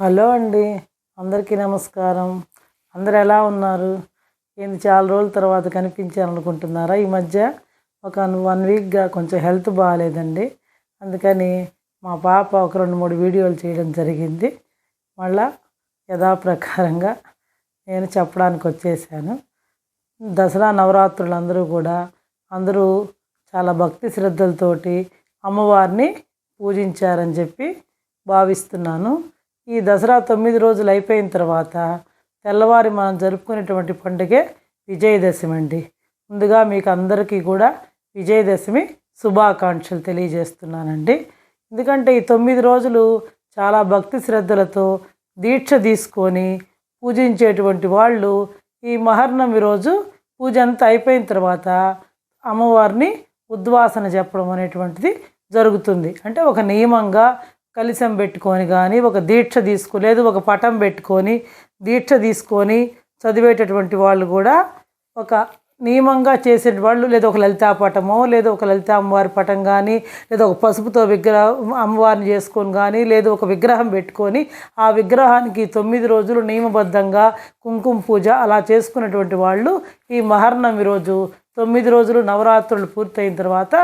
Hello అండి అందరికీ నమస్కారం. అందరు ఎలా ఉన్నారు? ఏంది చాలా రోజుల తర్వాత కనిపించారనుకుంటున్నారా ఈ మధ్య ఒక వన్ వీక్గా కొంచెం హెల్త్ బాగాలేదండి. అందుకని మా పాప ఒక రెండు మూడు వీడియోలు చేయడం జరిగింది. మళ్ళా యథాప్రకారంగా నేను చెప్పడానికి వచ్చేసాను. దసరా నవరాత్రులు అందరూ కూడా అందరూ చాలా భక్తి శ్రద్ధలతోటి అమ్మవారిని పూజించారని చెప్పి భావిస్తున్నాను. ఈ దసరా తొమ్మిది రోజులు అయిపోయిన తర్వాత తెల్లవారి మనం జరుపుకునేటువంటి పండుగే విజయదశమి అండి. ముందుగా మీకు అందరికీ కూడా విజయదశమి శుభాకాంక్షలు తెలియజేస్తున్నానండి. ఎందుకంటే ఈ తొమ్మిది రోజులు చాలా భక్తి శ్రద్ధలతో దీక్ష తీసుకొని పూజించేటువంటి వాళ్ళు ఈ మహర్నమి రోజు పూజ అంతా అయిపోయిన తర్వాత అమ్మవారిని ఉద్వాసన చెప్పడం అనేటువంటిది జరుగుతుంది. అంటే ఒక నియమంగా కలిసం పెట్టుకొని కానీ ఒక దీక్ష తీసుకో లేదు ఒక పటం పెట్టుకొని దీక్ష తీసుకొని చదివేటటువంటి వాళ్ళు కూడా ఒక నియమంగా చేసే వాళ్ళు లేదా ఒక లలితా పటమో లేదా ఒక లలిత అమ్మవారి పటం కానీ లేదా ఒక పసుపుతో విగ్రహ అమ్మవారిని చేసుకొని కానీ లేదా ఒక విగ్రహం పెట్టుకొని ఆ విగ్రహానికి తొమ్మిది రోజులు నియమబద్ధంగా కుంకుమ పూజ అలా చేసుకున్నటువంటి వాళ్ళు ఈ మహర్నమి రోజు. తొమ్మిది రోజులు నవరాత్రులు పూర్తయిన తర్వాత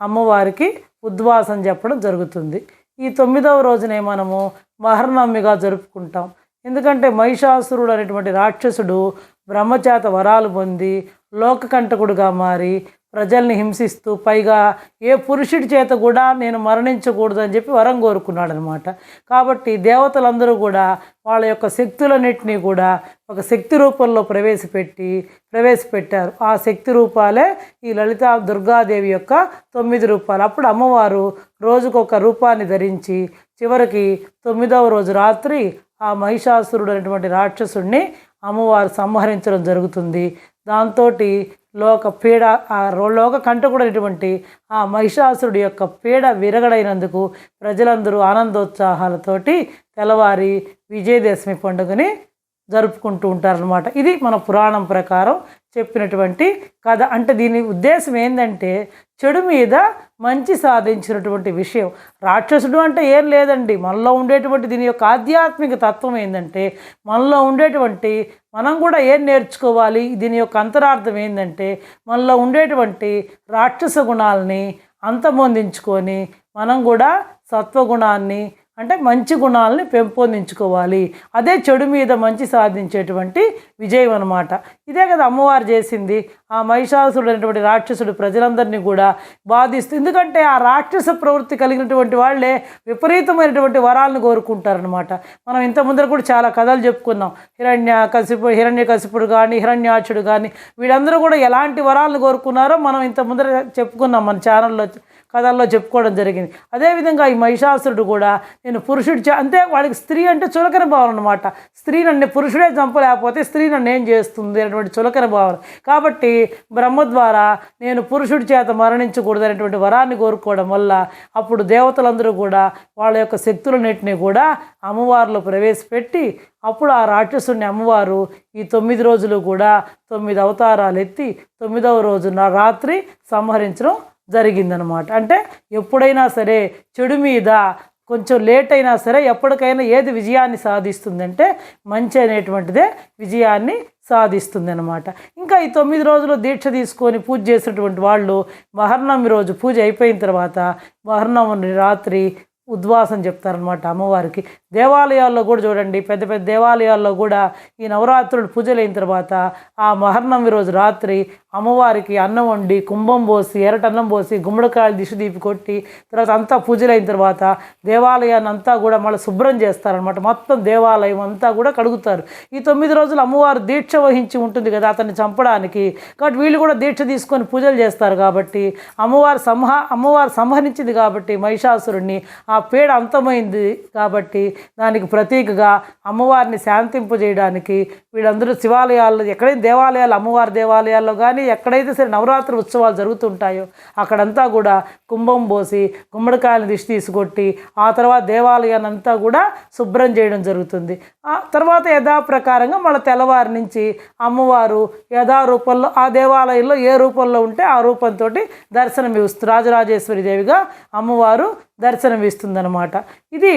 అమ్మవారికి ఉద్వాసం చెప్పడం జరుగుతుంది. ఈ తొమ్మిదవ రోజునే మనము మహర్నవమిగా జరుపుకుంటాం. ఎందుకంటే మహిషాసురుడు అనేటువంటి రాక్షసుడు బ్రహ్మచేత వరాలు పొంది లోకకంటకుడుగా మారి ప్రజల్ని హింసిస్తూ పైగా ఏ పురుషుడి చేత కూడా నేను మరణించకూడదని చెప్పి వరం కోరుకున్నాడు అనమాట కాబట్టి దేవతలందరూ కూడా వాళ్ళ యొక్క శక్తులన్నింటినీ కూడా ఒక శక్తి రూపంలో ప్రవేశపెట్టి ప్రవేశపెట్టారు. ఆ శక్తి రూపాలే ఈ లలిత దుర్గాదేవి యొక్క తొమ్మిది రూపాలు. అప్పుడు అమ్మవారు రోజుకొక రూపాన్ని ధరించి చివరికి తొమ్మిదవ రోజు రాత్రి ఆ మహిషాసురుడు అనేటువంటి రాక్షసుడిని అమ్మవారు సంహరించడం జరుగుతుంది. దాంతో లోక పీడ ఆ రో- లోక కంటకుడైనటువంటి ఆ మహిషాసురుడి యొక్క పీడ విరగడైనందుకు ప్రజలందరూ ఆనందోత్సాహాలతోటి తెల్లవారి విజయదశమి పండుగని జరుపుకుంటూ ఉంటారనమాట ఇది మన పురాణం ప్రకారం చెప్పినటువంటి కథ. అంటే దీని ఉద్దేశం ఏంటంటే చెడు మీద మంచి సాధించినటువంటి విషయం. రాక్షసుడు అంటే ఏం లేదండి. మనలో ఉండేటువంటి దీని యొక్క ఆధ్యాత్మిక తత్వం ఏంటంటే మనలో ఉండేటువంటి మనం కూడా ఏం నేర్చుకోవాలి? దీని యొక్క అంతరార్థం ఏంటంటే మనలో ఉండేటువంటి రాక్షస గుణాలని అంతమొందించుకొని మనం కూడా సత్వగుణాన్ని అంటే మంచి గుణాలని పెంపొందించుకోవాలి. అదే చెడు మీద మంచి సాధించేటువంటి విజయం అనమాట ఇదే కదా అమ్మవారు చేసింది. ఆ మహిషాసుడు అనేటువంటి రాక్షసుడు ప్రజలందరినీ కూడా బాధిస్తూ ఎందుకంటే ఆ రాక్షస ప్రవృత్తి కలిగినటువంటి వాళ్ళే విపరీతమైనటువంటి వరాలను కోరుకుంటారనమాట మనం ఇంత ముందర కూడా చాలా కథలు చెప్పుకున్నాం. హిరణ్య కసిపు హిరణ్య కసిపుడు కానీ హిరణ్యాచుడు కానీ వీళ్ళందరూ కూడా ఎలాంటి వరాలను కోరుకున్నారో మనం ఇంత ముందర చెప్పుకున్నాం మన ఛానల్లో. కథల్లో చెప్పుకోవడం జరిగింది. అదేవిధంగా ఈ మహిషాసురుడు కూడా నేను పురుషుడు చే అంటే వాడికి స్త్రీ అంటే చులకన భావన అనమాట స్త్రీ నన్ను పురుషుడే చంపలేకపోతే స్త్రీ నన్ను ఏం చేస్తుంది అనేటువంటి చులకన భావన. కాబట్టి బ్రహ్మ ద్వారా నేను పురుషుడి చేత మరణించకూడదు అనేటువంటి వరాన్ని కోరుకోవడం వల్ల అప్పుడు దేవతలందరూ కూడా వాళ్ళ యొక్క శక్తులన్నింటినీ కూడా అమ్మవారిలో ప్రవేశపెట్టి అప్పుడు ఆ రాక్షసుని అమ్మవారు ఈ తొమ్మిది రోజులు కూడా తొమ్మిది అవతారాలు ఎత్తి తొమ్మిదవ రోజున రాత్రి సంహరించడం జరిగిందనమాట. అంటే ఎప్పుడైనా సరే చెడు మీద కొంచెం లేట్ అయినా సరే ఎప్పటికైనా ఏది విజయాన్ని సాధిస్తుందంటే మంచి అనేటువంటిదే విజయాన్ని సాధిస్తుంది అనమాట ఇంకా ఈ తొమ్మిది రోజులు దీక్ష తీసుకొని పూజ చేసినటువంటి వాళ్ళు మహర్నమి రోజు పూజ అయిపోయిన తర్వాత మహర్నవమి రాత్రి ఉద్వాసం చెప్తారనమాట అమ్మవారికి. దేవాలయాల్లో కూడా చూడండి పెద్ద పెద్ద దేవాలయాల్లో కూడా ఈ నవరాత్రులు పూజలైన తర్వాత ఆ మహర్నమి రోజు రాత్రి అమ్మవారికి అన్నం వండి కుంభం పోసి ఎరటన్నం పోసి గుమ్మడికాయలు దిశ దీపి కొట్టి తర్వాత అంతా పూజలు అయిన తర్వాత దేవాలయాన్ని అంతా కూడా మళ్ళీ శుభ్రం చేస్తారనమాట మొత్తం దేవాలయం అంతా కూడా కడుగుతారు. ఈ తొమ్మిది రోజులు అమ్మవారు దీక్ష వహించి ఉంటుంది కదా అతన్ని చంపడానికి. కాబట్టి వీళ్ళు కూడా దీక్ష తీసుకొని పూజలు చేస్తారు కాబట్టి అమ్మవారు సంహ అమ్మవారు సంహరించింది కాబట్టి మహిషాసురుణ్ణి ఆ పేడ అంతమైంది కాబట్టి దానికి ప్రతీకగా అమ్మవారిని శాంతింపజేయడానికి వీళ్ళందరూ శివాలయాల్లో ఎక్కడైనా దేవాలయాలు అమ్మవారి దేవాలయాల్లో కానీ ఎక్కడైతే సరే నవరాత్రి ఉత్సవాలు జరుగుతుంటాయో అక్కడంతా కూడా కుంభం పోసి గుమ్మడికాయలు దిష్టి తీసుకొట్టి ఆ తర్వాత దేవాలయాన్ని అంతా కూడా శుభ్రం చేయడం జరుగుతుంది. ఆ తర్వాత యథాప్రకారంగా మళ్ళీ తెల్లవారి నుంచి అమ్మవారు యథారూపంలో ఆ దేవాలయంలో ఏ రూపంలో ఉంటే ఆ రూపంతో దర్శనం ఇస్తుంది రాజరాజేశ్వరి దేవిగా అమ్మవారు దర్శనం ఇస్తుందన్నమాట ఇది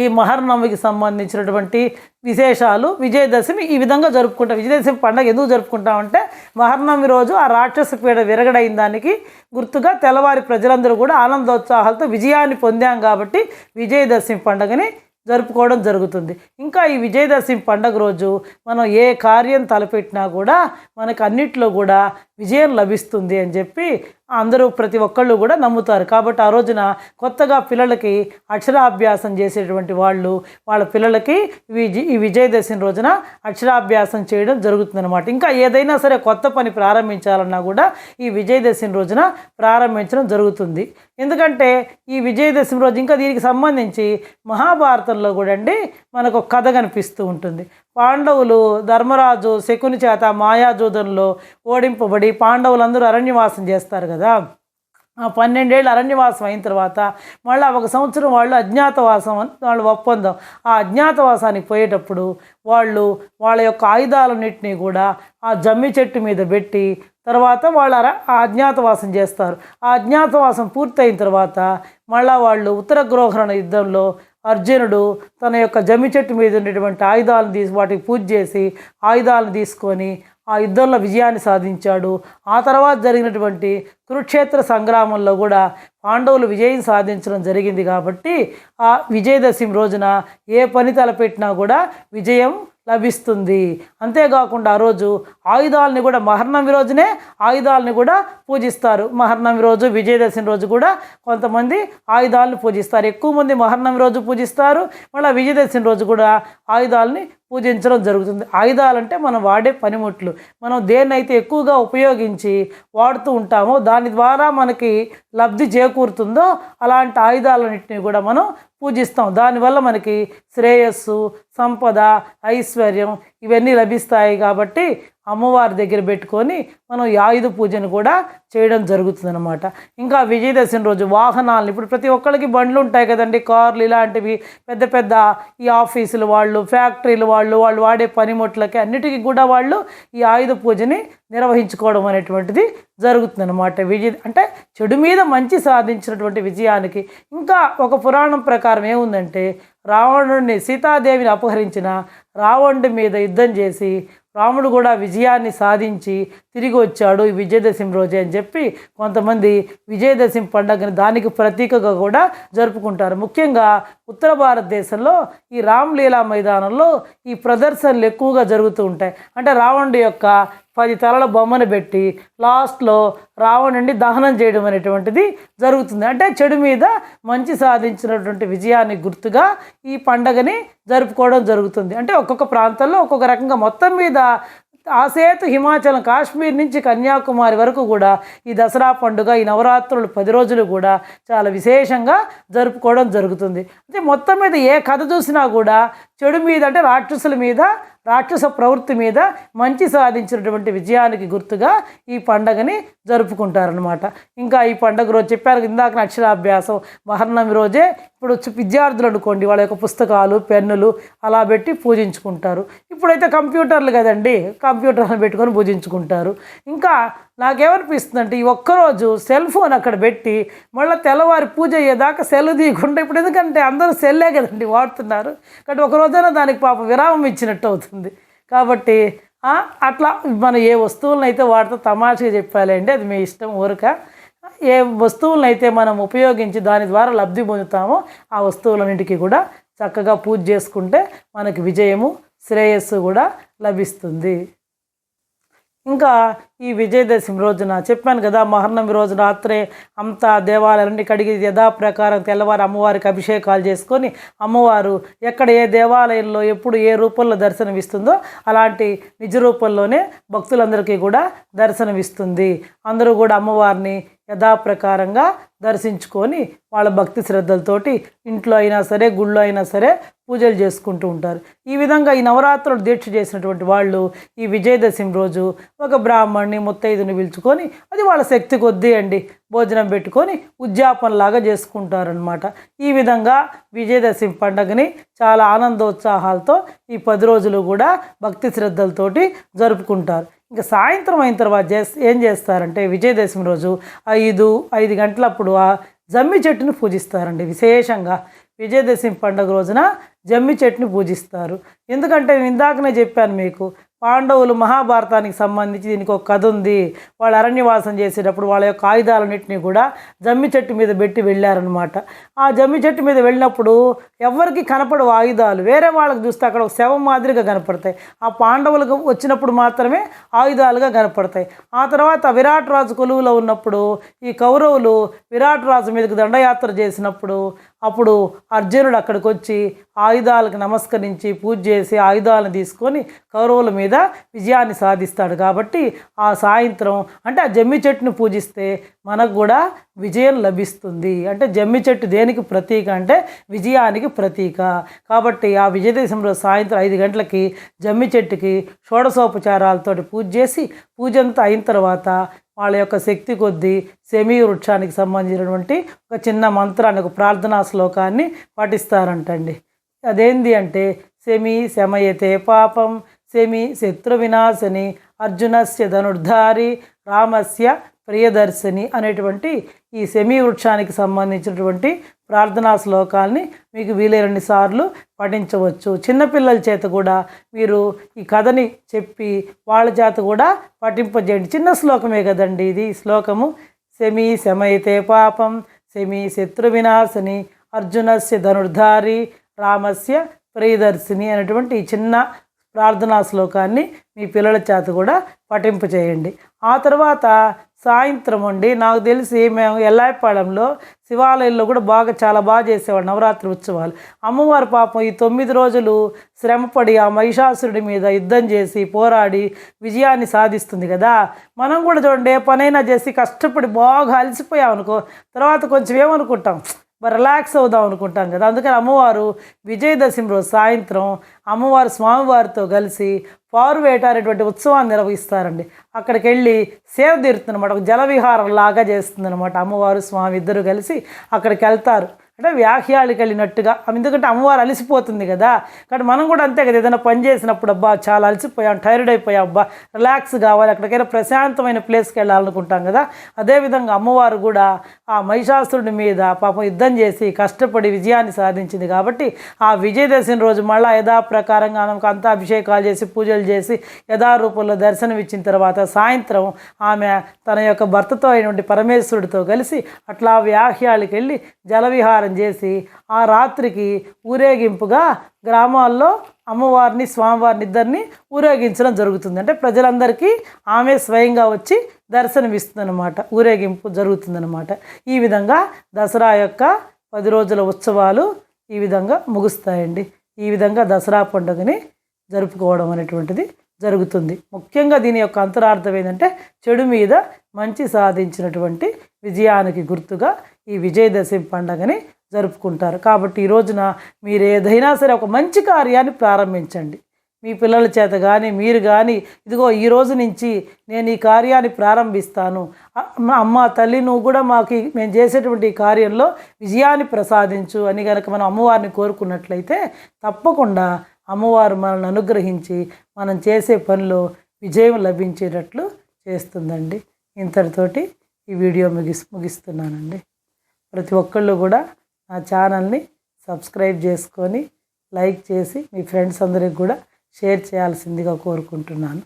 ఈ మహర్నవమికి సంబంధించినటువంటి విశేషాలు విజయదశమి ఈ విధంగా జరుపుకుంటాం. విజయదశమి పండుగ ఎందుకు జరుపుకుంటామంటే మహర్నవమి రోజు ఆ రాక్షస పీడ విరగడైన దానికి గుర్తుగా తెల్లవారి ప్రజలందరూ కూడా ఆనందోత్సాహాలతో విజయాన్ని పొందాం కాబట్టి విజయదశమి పండుగని జరుపుకోవడం జరుగుతుంది. ఇంకా ఈ విజయదశమి పండుగ రోజు మనం ఏ కార్యం తలపెట్టినా కూడా మనకు అన్నిట్లో కూడా విజయం లభిస్తుంది అని చెప్పి అందరూ ప్రతి ఒక్కళ్ళు కూడా నమ్ముతారు. కాబట్టి ఆ రోజున కొత్తగా పిల్లలకి అక్షరాభ్యాసం చేసేటువంటి వాళ్ళు వాళ్ళ పిల్లలకి ఈ విజయదశమి రోజున అక్షరాభ్యాసం చేయడం జరుగుతుందన్నమాట. ఇంకా ఏదైనా సరే కొత్త పని ప్రారంభించాలన్నా కూడా ఈ విజయదశమి రోజున ప్రారంభించడం జరుగుతుంది. ఎందుకంటే ఈ విజయదశమి రోజు ఇంకా దీనికి సంబంధించి మహాభారతంలో కూడా అండి మనకు కథ కనిపిస్తూ ఉంటుంది. పాండవులు ధర్మరాజు శకుని చేత మాయాజూదంలో ఓడింపబడి పాండవులందరూ అరణ్యవాసం చేస్తారు కదా. ఆ పన్నెండేళ్ళు అరణ్యవాసం అయిన తర్వాత మళ్ళీ ఒక సంవత్సరం వాళ్ళు అజ్ఞాతవాసం అని వాళ్ళు ఒప్పందం. ఆ అజ్ఞాతవాసానికి పోయేటప్పుడు వాళ్ళు వాళ్ళ యొక్క ఆయుధాలన్నింటినీ కూడా ఆ జమ్మి చెట్టు మీద పెట్టి తర్వాత వాళ్ళు అర- ఆ అజ్ఞాతవాసం చేస్తారు. ఆ అజ్ఞాతవాసం పూర్తయిన తర్వాత మళ్ళీ వాళ్ళు ఉత్తర గ్రోహరణ యుద్ధంలో అర్జునుడు తన యొక్క జమ్మి చెట్టు మీద ఉండేటువంటి ఆయుధాలను తీసి వాటికి పూజ చేసి ఆయుధాలను తీసుకొని ఆ యుద్ధంలో విజయాన్ని సాధించాడు. ఆ తర్వాత జరిగినటువంటి కురుక్షేత్ర సంగ్రామంలో కూడా పాండవులు విజయం సాధించడం జరిగింది కాబట్టి ఆ విజయదశమి రోజున ఏ పని తలపెట్టినా కూడా విజయం లభిస్తుంది. అంతేకాకుండా ఆ రోజు ఆయుధాలని కూడా మహర్ణమి రోజునే ఆయుధాలని కూడా పూజిస్తారు. మహర్నమి రోజు విజయదశమి రోజు కూడా కొంతమంది ఆయుధాలను పూజిస్తారు. ఎక్కువ మంది మహర్నమి రోజు పూజిస్తారు. మళ్ళీ విజయదశమి రోజు కూడా ఆయుధాలని పూజించడం జరుగుతుంది. ఆయుధాలంటే మనం వాడే పనిముట్లు. మనం దేన్నైతే ఎక్కువగా ఉపయోగించి వాడుతూ ఉంటామో దాని ద్వారా మనకి లబ్ధి చేకూరుతుందో అలాంటి ఆయుధాలన్నింటినీ కూడా మనం పూజిస్తాం. దానివల్ల మనకి శ్రేయస్సు సంపద ఐశ్వర్యం ఇవన్నీ లభిస్తాయి కాబట్టి అమ్మవారి దగ్గర పెట్టుకొని మనం ఈ ఆయుధ పూజను కూడా చేయడం జరుగుతుందన్నమాట. ఇంకా విజయదశమి రోజు వాహనాలను ఇప్పుడు ప్రతి ఒక్కరికి బండ్లు ఉంటాయి కదండి. కార్లు ఇలాంటివి పెద్ద పెద్ద ఈ ఆఫీసులు వాళ్ళు ఫ్యాక్టరీలు వాళ్ళు వాళ్ళు వాడే పనిముట్లకి అన్నిటికీ కూడా వాళ్ళు ఈ ఆయుధ పూజని నిర్వహించుకోవడం అనేటువంటిది జరుగుతుందన్నమాట. విజయ అంటే చెడు మీద మంచి సాధించినటువంటి విజయానికి. ఇంకా ఒక పురాణం ప్రకారం ఏముందంటే రావణుడిని సీతాదేవిని అపహరించిన రావణుడి మీద యుద్ధం చేసి రాముడు కూడా విజయాన్ని సాధించి తిరిగి వచ్చాడు ఈ విజయదశమి రోజే అని చెప్పి కొంతమంది విజయదశమి పండుగని దానికి ప్రతీకగా కూడా జరుపుకుంటారు. ముఖ్యంగా ఉత్తర భారతదేశంలో ఈ రామ్లీలా మైదానంలో ఈ ప్రదర్శనలు ఎక్కువగా జరుగుతూ ఉంటాయి. అంటే రావణుడి యొక్క పది తలల బొమ్మను పెట్టి లాస్ట్లో రావణుడిని దహనం చేయడం అనేటువంటిది జరుగుతుంది. అంటే చెడు మీద మంచి సాధించినటువంటి విజయాన్ని గుర్తుగా ఈ పండగని జరుపుకోవడం జరుగుతుంది. అంటే ఒక్కొక్క ప్రాంతంలో ఒక్కొక్క రకంగా మొత్తం మీద ఆసేతు హిమాచలం కాశ్మీర్ నుంచి కన్యాకుమారి వరకు కూడా ఈ దసరా పండుగ ఈ నవరాత్రులు పది రోజులు కూడా చాలా విశేషంగా జరుపుకోవడం జరుగుతుంది. అంటే మొత్తం మీద ఏ కథ చూసినా కూడా చెడు మీద అంటే రాక్షసుల మీద రాక్షస ప్రవృత్తి మీద మంచి సాధించినటువంటి విజయానికి గుర్తుగా ఈ పండగని జరుపుకుంటారనమాట ఇంకా ఈ పండగ రోజు చెప్పారు ఇందాక అక్షరాభ్యాసం మహర్నమి రోజే ఇప్పుడు వచ్చి విద్యార్థులు అనుకోండి వాళ్ళ యొక్క పుస్తకాలు పెన్నులు అలా పెట్టి పూజించుకుంటారు. ఇప్పుడైతే కంప్యూటర్లు కదండి కంప్యూటర్లు పెట్టుకొని పూజించుకుంటారు. ఇంకా నాకేమనిపిస్తుందంటే ఈ ఒక్కరోజు సెల్ ఫోన్ అక్కడ పెట్టి మళ్ళీ తెల్లవారి పూజ అయ్యేదాకా సెల్ తీయకుండా ఇప్పుడు ఎందుకంటే అందరూ సెల్లే కదండి వాడుతున్నారు. కాబట్టి ఒక రోజైనా దానికి పాప విరామం ఇచ్చినట్టు అవుతుంది. కాబట్టి అట్లా మనం ఏ వస్తువులను అయితే వాడితే తమాషగా చెప్పాలండి అది మీ ఇష్టం ఊరక. ఏ వస్తువులను అయితే మనం ఉపయోగించి దాని ద్వారా లబ్ధి పొందుతామో ఆ వస్తువులన్నింటికి కూడా చక్కగా పూజ చేసుకుంటే మనకి విజయము శ్రేయస్సు కూడా లభిస్తుంది. ఇంకా ఈ విజయదశమి రోజున చెప్పాను కదా మహర్నమి రోజు రాత్రే అంతా దేవాలయాలన్నీ కడిగి యథాప్రకారం తెల్లవారు అమ్మవారికి అభిషేకాలు చేసుకొని అమ్మవారు ఎక్కడ ఏ దేవాలయంలో ఎప్పుడు ఏ రూపంలో దర్శనమిస్తుందో అలాంటి నిజ రూపంలోనే భక్తులందరికీ కూడా దర్శనమిస్తుంది. అందరూ కూడా అమ్మవారిని యథాప్రకారంగా దర్శించుకొని వాళ్ళ భక్తి శ్రద్ధలతోటి ఇంట్లో అయినా సరే గుళ్ళో అయినా సరే పూజలు చేసుకుంటూ ఉంటారు. ఈ విధంగా ఈ నవరాత్రులు దీక్ష చేసినటువంటి వాళ్ళు ఈ విజయదశమి రోజు ఒక బ్రాహ్మణ్ణి ముత్తైదుని పిలుచుకొని అది వాళ్ళ శక్తి కొద్దీ అండి భోజనం పెట్టుకొని ఉద్యాపనలాగా చేసుకుంటారనమాట ఈ విధంగా విజయదశమి పండుగని చాలా ఆనందోత్సాహాలతో ఈ పది రోజులు కూడా భక్తి శ్రద్ధలతోటి జరుపుకుంటారు. ఇంకా సాయంత్రం అయిన తర్వాత చేస్తే ఏం చేస్తారంటే విజయదశమి రోజు ఐదు ఐదు గంటలప్పుడు ఆ జమ్మి చెట్టును పూజిస్తారండి. విశేషంగా విజయదశమి పండుగ రోజున జమ్మి చెట్టుని పూజిస్తారు. ఎందుకంటే నేను ఇందాకనే చెప్పాను మీకు పాండవులు మహాభారతానికి సంబంధించి దీనికి ఒక కథ ఉంది. వాళ్ళు అరణ్యవాసం చేసేటప్పుడు వాళ్ళ యొక్క ఆయుధాలన్నింటినీ కూడా జమ్మి చెట్టు మీద పెట్టి వెళ్ళారనమాట ఆ జమ్మి చెట్టు మీద వెళ్ళినప్పుడు ఎవరికి కనపడవు ఆయుధాలు? వేరే వాళ్ళకి చూస్తే అక్కడ ఒక శవం మాదిరిగా కనపడతాయి. ఆ పాండవులకు వచ్చినప్పుడు మాత్రమే ఆయుధాలుగా కనపడతాయి. ఆ తర్వాత విరాట్ రాజు కొలువులో ఉన్నప్పుడు ఈ కౌరవులు విరాట్ రాజు మీదకి దండయాత్ర చేసినప్పుడు అప్పుడు అర్జునుడు అక్కడికి వచ్చి ఆయుధాలకు నమస్కరించి పూజ చేసి ఆయుధాలను తీసుకొని కౌరవుల మీద విజయాన్ని సాధిస్తాడు కాబట్టి ఆ సాయంత్రం అంటే ఆ జమ్మి చెట్టును పూజిస్తే మనకు కూడా విజయం లభిస్తుంది. అంటే జమ్మి చెట్టు దేనికి ప్రతీక అంటే విజయానికి ప్రతీక. కాబట్టి ఆ విజయదేశంలో సాయంత్రం ఐదు గంటలకి జమ్మి చెట్టుకి షోడశోపచారాలతోటి పూజ చేసి పూజ అంతా అయిన తర్వాత వాళ్ళ యొక్క శక్తి కొద్దీ సెమీ వృక్షానికి సంబంధించినటువంటి ఒక చిన్న మంత్రాన్ని ఒక ప్రార్థనా శ్లోకాన్ని పఠిస్తారంటండి అదేంది అంటే సెమీ శమయతే పాపం శమి శత్రు వినాశని అర్జునస్య ధనుర్ధారి రామస్య ప్రియదర్శిని అనేటువంటి ఈ సెమీ వృక్షానికి సంబంధించినటువంటి ప్రార్థనా శ్లోకాల్ని మీకు వీలైనన్ని సార్లు పఠించవచ్చు. చిన్నపిల్లల చేత కూడా మీరు ఈ కథని చెప్పి వాళ్ళ చేత కూడా పఠింపజేయండి. చిన్న శ్లోకమే కదండి ఇది. శ్లోకము సెమి శమయితే పాపం సెమి శత్రు వినాశని అర్జునస్య ధనుర్ధారి రామస్య ప్రియదర్శిని అనేటువంటి ఈ చిన్న ప్రార్థనా శ్లోకాన్ని మీ పిల్లల చేత కూడా పఠింపచేయండి ఆ తర్వాత సాయంత్రం అండి. నాకు తెలిసి మేము ఎల్లాయపాలెంలో శివాలయంలో కూడా బాగా చాలా బాగా చేసేవాడు నవరాత్రి ఉత్సవాలు. అమ్మవారి పాపం ఈ తొమ్మిది రోజులు శ్రమపడి ఆ మహిషాసురుడి మీద యుద్ధం చేసి పోరాడి విజయాన్ని సాధిస్తుంది కదా. మనం కూడా చూడండి ఏ పనైనా చేసి కష్టపడి బాగా అలసిపోయామనుకో తర్వాత కొంచెం ఏమనుకుంటాం? రిలాక్స్ అవుదాం అనుకుంటాం కదా. అందుకని అమ్మవారు విజయదశమి రోజు సాయంత్రం అమ్మవారు స్వామివారితో కలిసి పారువేట అనేటువంటి ఉత్సవాన్ని నిర్వహిస్తారండి. అక్కడికి వెళ్ళి సేవ తీరుతుందన్నమాట ఒక జలవిహారం లాగా చేస్తుందన్నమాట అమ్మవారు స్వామి ఇద్దరు కలిసి అక్కడికి వెళ్తారు. అంటే వ్యాఖ్యాళికి వెళ్ళినట్టుగా ఎందుకంటే అమ్మవారు అలసిపోతుంది కదా. కాబట్టి మనం కూడా అంతే కదా ఏదైనా పని చేసినప్పుడు అబ్బా చాలా అలసిపోయాం టైర్డ్ అయిపోయాం అబ్బా రిలాక్స్ కావాలి ఎక్కడికైనా ప్రశాంతమైన ప్లేస్కి వెళ్ళాలనుకుంటాం కదా. అదేవిధంగా అమ్మవారు కూడా ఆ మహిషాసురుడి మీద పాపం యుద్ధం చేసి కష్టపడి విజయాన్ని సాధించింది కాబట్టి ఆ విజయదశమి రోజు మళ్ళీ యథాప్రకారంగా ఆమెకు అంతా అభిషేకాలు చేసి పూజలు చేసి యథారూపంలో దర్శనం ఇచ్చిన తర్వాత సాయంత్రం ఆమె తన యొక్క భర్తతో అయినటువంటి పరమేశ్వరుడితో కలిసి అట్లా వ్యాహ్యాలకి వెళ్ళి జలవిహార చేసి ఆ రాత్రికి ఊరేగింపుగా గ్రామాల్లో అమ్మవారిని స్వామివారిని ఇద్దరిని ఊరేగించడం జరుగుతుంది. అంటే ప్రజలందరికీ ఆమె స్వయంగా వచ్చి దర్శనమిస్తుందన్నమాట. ఊరేగింపు జరుగుతుందన్నమాట. ఈ విధంగా దసరా యొక్క పది రోజుల ఉత్సవాలు ఈ విధంగా ముగుస్తాయండి. ఈ విధంగా దసరా పండుగని జరుపుకోవడం అనేటువంటిది జరుగుతుంది. ముఖ్యంగా దీని యొక్క అంతరార్థం ఏంటంటే చెడు మీద మంచి సాధించినటువంటి విజయానికి గుర్తుగా ఈ విజయదశమి పండగని జరుపుకుంటారు. కాబట్టి ఈ రోజున మీరు ఏదైనా సరే ఒక మంచి కార్యాన్ని ప్రారంభించండి. మీ పిల్లల చేత కానీ మీరు కానీ ఇదిగో ఈ రోజు నుంచి నేను ఈ కార్యాన్ని ప్రారంభిస్తాను. అమ్మ తల్లి నువ్వు కూడా మాకు మేము చేసేటువంటి ఈ కార్యంలో విజయాన్ని ప్రసాదించు అని కనుక మనం అమ్మవారిని కోరుకున్నట్లయితే తప్పకుండా అమ్మవారు మనల్ని అనుగ్రహించి మనం చేసే పనిలో విజయం లభించేటట్లు చేస్తుందండి. ఇంతటితోటి ఈ వీడియో ముగిస్ ముగిస్తున్నానండి. ప్రతి ఒక్కళ్ళు కూడా నా ఛానల్ని సబ్స్క్రైబ్ చేసుకొని లైక్ చేసి మీ ఫ్రెండ్స్ అందరికి కూడా షేర్ చేయాల్సిందిగా కోరుకుంటున్నాను.